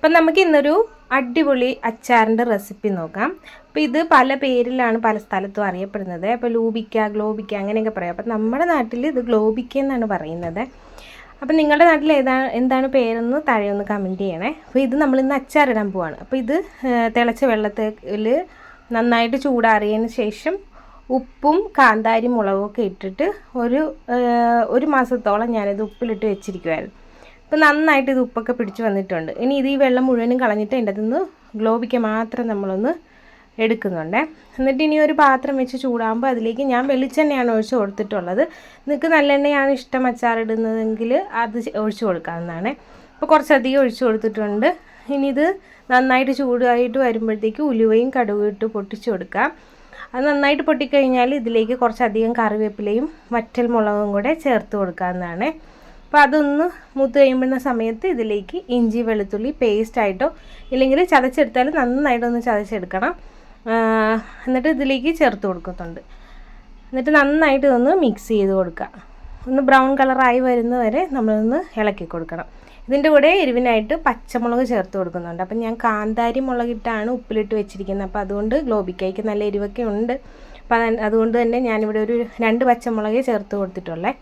അപ്പം നമുക്ക് ഇന്നൊരു അടിപൊളി അച്ചാറിന്റെ റെസിപ്പി നോക്കാം. അപ്പോൾ ഇത് പല പേരിലാണ് പല സ്ഥലത്തും അറിയപ്പെടുന്നത്. അപ്പോൾ ലൂബിക്ക ഗ്ലോബിക്ക അങ്ങനെയൊക്കെ പറയാം. അപ്പം നമ്മുടെ നാട്ടിൽ ഇത് ഗ്ലോബിക്ക എന്നാണ് പറയുന്നത്. അപ്പം നിങ്ങളുടെ നാട്ടിൽ ഏതാണ് എന്താണ് പേരെന്ന് താഴെ ഒന്ന് കമന്റ് ചെയ്യണേ. അപ്പോൾ ഇത് നമ്മൾ ഇന്ന് അച്ചാറിടാൻ പോവാണ്. അപ്പോൾ ഇത് തിളച്ച വെള്ളത്തിൽ നന്നായിട്ട് ചൂടാറിയതിന് ശേഷം ഉപ്പും കാന്താരി മുളകും ഒക്കെ ഇട്ടിട്ട് ഒരു ഒരു മാസത്തോളം ഞാനിത് ഉപ്പിലിട്ട് വെച്ചിരിക്കുമായിരുന്നു ഇപ്പം നന്നായിട്ട് ഇത് ഉപ്പൊക്കെ പിടിച്ച് വന്നിട്ടുണ്ട്. ഇനി ഇത് ഈ വെള്ളം മുഴുവനും കളഞ്ഞിട്ട് അതിന്റെ അകത്തുനിന്ന് ഗ്ലോബിക്ക് മാത്രം നമ്മളൊന്ന് എടുക്കുന്നുണ്ട്. എന്നിട്ട് ഇനി ഒരു പാത്രം വെച്ച് ചൂടാകുമ്പോൾ അതിലേക്ക് ഞാൻ വെളിച്ചെണ്ണയാണ് ഒഴിച്ച് കൊടുത്തിട്ടുള്ളത്. നിങ്ങൾക്ക് നല്ലെണ്ണയാണ് ഇഷ്ടം അച്ചാറിടുന്നതെങ്കിൽ അത് ഒഴിച്ച് കൊടുക്കാവുന്നതാണ്. അപ്പോൾ കുറച്ചധികം ഒഴിച്ച് കൊടുത്തിട്ടുണ്ട്. ഇനി ഇത് നന്നായിട്ട് ചൂടായിട്ട് വരുമ്പോഴത്തേക്ക് ഉലുവയും കടുവും ഇട്ട് പൊട്ടിച്ച് കൊടുക്കാം. അത് നന്നായിട്ട് പൊട്ടിക്കഴിഞ്ഞാൽ ഇതിലേക്ക് കുറച്ചധികം കറിവേപ്പിലയും വറ്റൽ മുളകും കൂടെ ചേർത്ത് കൊടുക്കാവുന്നതാണ്. അപ്പോൾ അതൊന്ന് മൂത്ത് കഴിയുമ്പോഴുന്ന സമയത്ത് ഇതിലേക്ക് ഇഞ്ചി വെളുത്തുള്ളി പേസ്റ്റായിട്ടോ ഇല്ലെങ്കിൽ ചതച്ചെടുത്താൽ നന്നായിട്ടൊന്ന് ചതച്ചെടുക്കണം. എന്നിട്ട് ഇതിലേക്ക് ചേർത്ത് കൊടുക്കുന്നുണ്ട്. എന്നിട്ട് നന്നായിട്ട് ഒന്ന് മിക്സ് ചെയ്ത് കൊടുക്കുക. ഒന്ന് ബ്രൗൺ കളറായി വരുന്നവരെ നമ്മളൊന്ന് ഇളക്കി കൊടുക്കണം. ഇതിന്റെ കൂടെ എരിവിനായിട്ട് പച്ചമുളക് ചേർത്ത് കൊടുക്കുന്നുണ്ട്. അപ്പം ഞാൻ കാന്താരി മുളകിട്ടാണ് ഉപ്പിലിട്ട് വെച്ചിരിക്കുന്നത്. അപ്പോൾ അതുകൊണ്ട് ഗ്ലോബിക്കായിക്ക് നല്ല എരിവൊക്കെ ഉണ്ട്. അപ്പം അതുകൊണ്ട് തന്നെ ഞാനിവിടെ ഒരു രണ്ട് പച്ചമുളകേ ചേർത്ത് കൊടുത്തിട്ടുള്ളേ.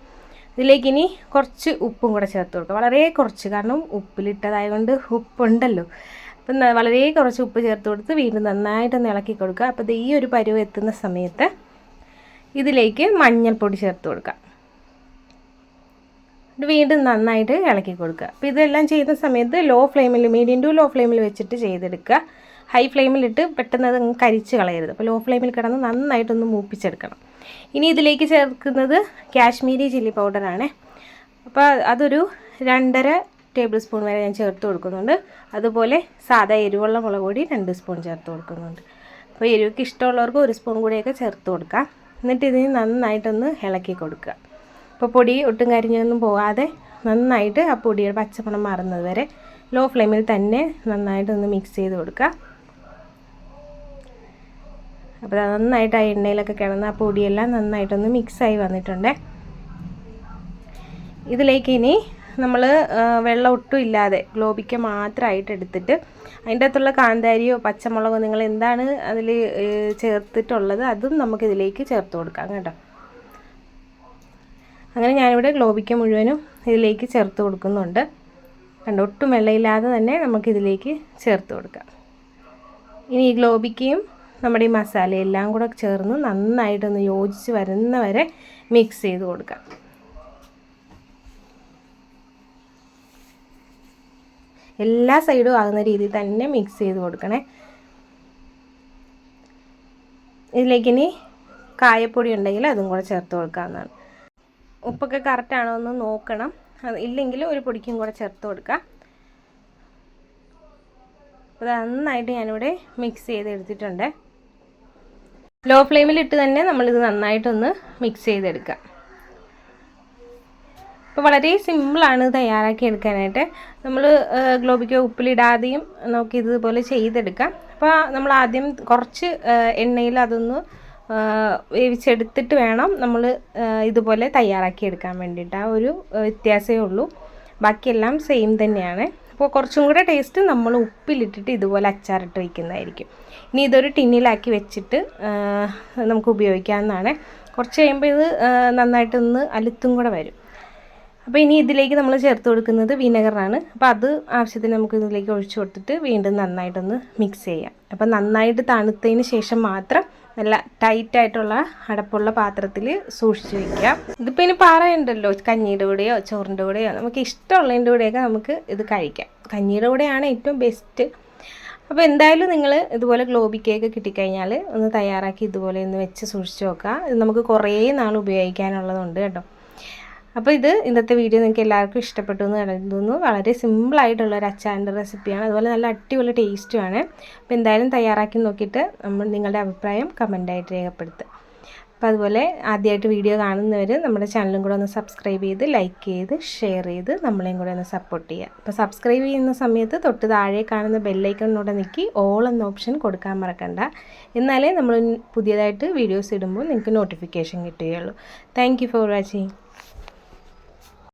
ഇതിലേക്ക് ഇനി കുറച്ച് ഉപ്പും കൂടെ ചേർത്ത് കൊടുക്കുക വളരെ കുറച്ച് കാരണം ഉപ്പിലിട്ടതായതുകൊണ്ട് ഉപ്പുണ്ടല്ലോ. അപ്പം വളരെ കുറച്ച് ഉപ്പ് ചേർത്ത് കൊടുത്ത് വീണ്ടും നന്നായിട്ടൊന്ന് ഇളക്കി കൊടുക്കുക. അപ്പോൾ ഈ ഒരു പരുവ് എത്തുന്ന സമയത്ത് ഇതിലേക്ക് മഞ്ഞൾപ്പൊടി ചേർത്ത് കൊടുക്കുക. വീണ്ടും നന്നായിട്ട് ഇളക്കി കൊടുക്കുക. അപ്പോൾ ഇതെല്ലാം ചെയ്യുന്ന സമയത്ത് ലോ ഫ്ലെയിമിൽ മീഡിയം ടു ലോ ഫ്ലെയിമിൽ വെച്ചിട്ട് ചെയ്തെടുക്കുക. ഹൈ ഫ്ലെയിമിലിട്ട് പെട്ടെന്ന് അത് കരിച്ച് കളയരുത്. അപ്പോൾ ലോ ഫ്ലെയിമിൽ കിടന്ന് നന്നായിട്ടൊന്ന് മൂപ്പിച്ചെടുക്കണം. ഇനി ഇതിലേക്ക് ചേർക്കുന്നത് കാശ്മീരി ചില്ലി പൗഡറാണ്. അപ്പോൾ അതൊരു രണ്ടര ടേബിൾ സ്പൂൺ വരെ ഞാൻ ചേർത്ത് കൊടുക്കുന്നുണ്ട്. അതുപോലെ സാധാ എരിവുള്ള മുളക് പൊടി രണ്ട് സ്പൂൺ ചേർത്ത് കൊടുക്കുന്നുണ്ട്. അപ്പോൾ എരിവൊക്കെ ഇഷ്ടമുള്ളവർക്ക് ഒരു സ്പൂൺ കൂടിയൊക്കെ ചേർത്ത് കൊടുക്കാം. എന്നിട്ട് ഇതിന് നന്നായിട്ടൊന്ന് ഇളക്കി കൊടുക്കുക. അപ്പോൾ പൊടി ഒട്ടും കരിഞ്ഞൊന്നും പോകാതെ നന്നായിട്ട് ആ പൊടിയുടെ പച്ചമണം മാറുന്നത് വരെ ലോ ഫ്ലെയിമിൽ തന്നെ നന്നായിട്ടൊന്ന് മിക്സ് ചെയ്ത് കൊടുക്കുക. അപ്പോൾ നന്നായിട്ട് ആ എണ്ണയിലൊക്കെ കിടന്ന് ആ പൊടിയെല്ലാം നന്നായിട്ടൊന്ന് മിക്സായി വന്നിട്ടുണ്ട്. ഇതിലേക്ക് ഇനി നമ്മൾ വെള്ളം ഒട്ടും ഇല്ലാതെ ഗ്ലോബിക്ക മാത്രമായിട്ട് എടുത്തിട്ട് അതിന്റെ അകത്തുള്ള കാന്താരിയോ പച്ചമുളകോ നിങ്ങൾ എന്താണ് അതിൽ ചേർത്തിട്ടുള്ളത് അതും നമുക്കിതിലേക്ക് ചേർത്ത് കൊടുക്കാം കേട്ടോ. അങ്ങനെ ഞാനിവിടെ ഗ്ലോബിക്ക മുഴുവനും ഇതിലേക്ക് ചേർത്ത് കൊടുക്കുന്നുണ്ട്. കണ്ട ഒട്ടും വെള്ളമില്ലാതെ തന്നെ നമുക്കിതിലേക്ക് ചേർത്ത് കൊടുക്കാം. ഇനി ഈ ഗ്ലോബിക്കയും നമ്മുടെ ഈ മസാല എല്ലാം കൂടെ ചേർന്ന് നന്നായിട്ടൊന്ന് യോജിച്ച് വരുന്ന വരെ മിക്സ് ചെയ്ത് കൊടുക്കാം എല്ലാ സൈഡും ആകുന്ന രീതിയിൽ തന്നെ മിക്സ് ചെയ്ത് കൊടുക്കണേ. ഇതിലേക്ക് ഇനി കായപ്പൊടി ഉണ്ടെങ്കിൽ അതും കൂടെ ചേർത്ത് കൊടുക്കാവുന്നതാണ്. ഉപ്പൊക്കെ കറക്റ്റാണോ എന്ന് നോക്കണം. ഇല്ലെങ്കിൽ ഒരു പൊടിക്കും കൂടെ ചേർത്ത് കൊടുക്കാം അപ്പോൾ നന്നായിട്ട് ഞാനിവിടെ മിക്സ് ചെയ്ത് എടുത്തിട്ടുണ്ട് ലോ ഫ്ലെയിമിലിട്ട് തന്നെ നമ്മളിത് നന്നായിട്ടൊന്ന് മിക്സ് ചെയ്തെടുക്കാം. അപ്പോൾ വളരെ സിമ്പിളാണ് തയ്യാറാക്കി എടുക്കാനായിട്ട്. നമ്മൾ ഗ്ലോബിക്കോ ഉപ്പിലിടാതെയും നമുക്ക് ഇതുപോലെ ചെയ്തെടുക്കാം. അപ്പോൾ നമ്മൾ ആദ്യം കുറച്ച് എണ്ണയിൽ അതൊന്ന് വേവിച്ചെടുത്തിട്ട് വേണം നമ്മൾ ഇതുപോലെ തയ്യാറാക്കി എടുക്കാൻ വേണ്ടിയിട്ട്. ആ ഒരു വ്യത്യാസമേ ഉള്ളൂ. ബാക്കിയെല്ലാം സെയിം തന്നെയാണ്. അപ്പോൾ കുറച്ചും കൂടെ ടേസ്റ്റ് നമ്മൾ ഉപ്പിലിട്ടിട്ട് ഇതുപോലെ അച്ചാറിട്ട് വയ്ക്കുന്നതായിരിക്കും ഇനി ഇതൊരു ടിന്നിലാക്കി വെച്ചിട്ട് നമുക്ക് ഉപയോഗിക്കാവുന്നതാണ്. കുറച്ച് കഴിയുമ്പോൾ ഇത് നന്നായിട്ടൊന്ന് അലുത്തും കൂടെ വരും. അപ്പോൾ ഇനി ഇതിലേക്ക് നമ്മൾ ചേർത്ത് കൊടുക്കുന്നത് വിനെഗറാണ്. അപ്പോൾ അത് ആവശ്യത്തിന് നമുക്ക് ഇതിലേക്ക് ഒഴിച്ചു കൊടുത്തിട്ട് വീണ്ടും നന്നായിട്ടൊന്ന് മിക്സ് ചെയ്യാം. അപ്പോൾ നന്നായിട്ട് തണുത്തതിന് ശേഷം മാത്രം നല്ല ടൈറ്റായിട്ടുള്ള അടപ്പുള്ള പാത്രത്തിൽ സൂക്ഷിച്ച് വയ്ക്കുക ഇതിപ്പോൾ ഇനി പറയുണ്ടല്ലോ കഞ്ഞിയുടെ കൂടെയോ ചോറിന്റെ കൂടെയോ നമുക്ക് ഇഷ്ടമുള്ളതിന്റെ കൂടെയൊക്കെ നമുക്ക് ഇത് കഴിക്കാം. കഞ്ഞിയുടെ കൂടെയാണ് ഏറ്റവും ബെസ്റ്റ് അപ്പോൾ എന്തായാലും നിങ്ങൾ ഇതുപോലെ ഗ്ലോബി കേക്ക് കിട്ടിക്കഴിഞ്ഞാൽ ഒന്ന് തയ്യാറാക്കി ഇതുപോലെ ഒന്ന് വെച്ച് സൂക്ഷിച്ച് നോക്കുക. ഇത് നമുക്ക് കുറേ നാൾ ഉപയോഗിക്കാനുള്ളതുണ്ട് കേട്ടോ. അപ്പോൾ ഇത് ഇന്നത്തെ വീഡിയോ നിങ്ങൾക്ക് എല്ലാവർക്കും ഇഷ്ടപ്പെട്ടു എന്ന് കരുതുന്നു. വളരെ സിമ്പിളായിട്ടുള്ള ഒരു അച്ചാറിന്റെ റെസിപ്പിയാണ് അതുപോലെ നല്ല അടിപൊളി ടേസ്റ്റുമാണ് അപ്പോൾ എന്തായാലും തയ്യാറാക്കി നോക്കിയിട്ട് നമ്മൾ നിങ്ങളുടെ അഭിപ്രായം കമന്റായിട്ട് രേഖപ്പെടുത്തുക. അപ്പോൾ അതുപോലെ ആദ്യമായിട്ട് വീഡിയോ കാണുന്നവർ നമ്മുടെ ചാനലും കൂടെ ഒന്ന് സബ്സ്ക്രൈബ് ചെയ്ത് ലൈക്ക് ചെയ്ത് ഷെയർ ചെയ്ത് നമ്മളെയും കൂടെ ഒന്ന് സപ്പോർട്ട് ചെയ്യുക. അപ്പോൾ സബ്സ്ക്രൈബ് ചെയ്യുന്ന സമയത്ത് തൊട്ട് താഴെ കാണുന്ന ബെല്ലൈക്കണിലൂടെ നിൽക്കി ഓൾ എന്ന ഓപ്ഷൻ കൊടുക്കാൻ മറക്കണ്ട. എന്നാലേ നമ്മൾ പുതിയതായിട്ട് വീഡിയോസ് ഇടുമ്പോൾ നിങ്ങൾക്ക് നോട്ടിഫിക്കേഷൻ കിട്ടുകയുള്ളൂ. Thank for watching